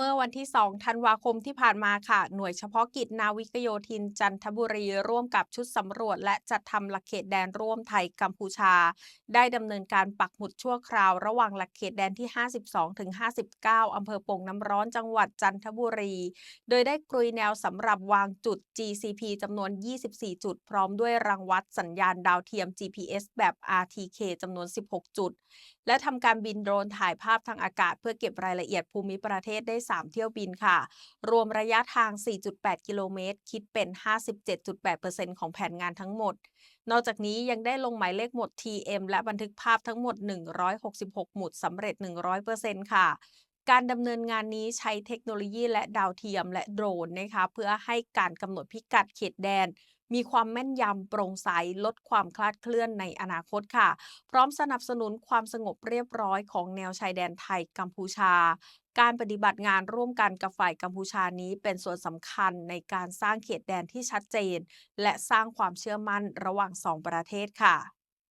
เมื่อวันที่ 2 ธันวาคมที่ผ่านมาค่ะ หน่วยเฉพาะกิจนาวิกโยธินจันทบุรีร่วมกับชุดสำรวจ และจัดทำหลักเขตแดนร่วมไทยกัมพูชา ได้ดำเนินการปักหมุดชั่วคราวระหว่างหลักเขตแดนที่ 52 ถึง 59 อำเภอโป่งน้ำร้อนจังหวัดจันทบุรี โดยได้กรุยแนวสำหรับวางจุด GCP จำนวน 24 จุด พร้อมด้วยรังวัดสัญญาณดาวเทียม GPS แบบ RTK จำนวน 16 จุด และทำการบินโดรนถ่ายภาพทางอากาศ เพื่อเก็บรายละเอียดภูมิประเทศได้3 เที่ยวบินค่ะ รวมระยะทาง 4.8 กิโลเมตร คิดเป็น 57.8%ของแผนงานทั้งหมด นอกจากนี้ยังได้ลงหมายเลขหมด TM และบันทึกภาพทั้งหมด 166 หมุดสำเร็จ 100%ค่ะการดำเนินงานนี้ใช้เทคโนโลยีและดาวเทียมและโดรนนะคะเพื่อให้การกำหนดพิกัดเขตแดน มีความแม่นยำโปร่งใสลดความคลาดเคลื่อนในอนาคตค่ะ พร้อมสนับสนุนความสงบเรียบร้อยของแนวชายแดนไทยกัมพูชา การปฏิบัติงานร่วมกันกับฝ่ายกัมพูชานี้เป็นส่วนสำคัญในการสร้างเขตแดนที่ชัดเจน และสร้างความเชื่อมั่นระหว่างสองประเทศค่ะ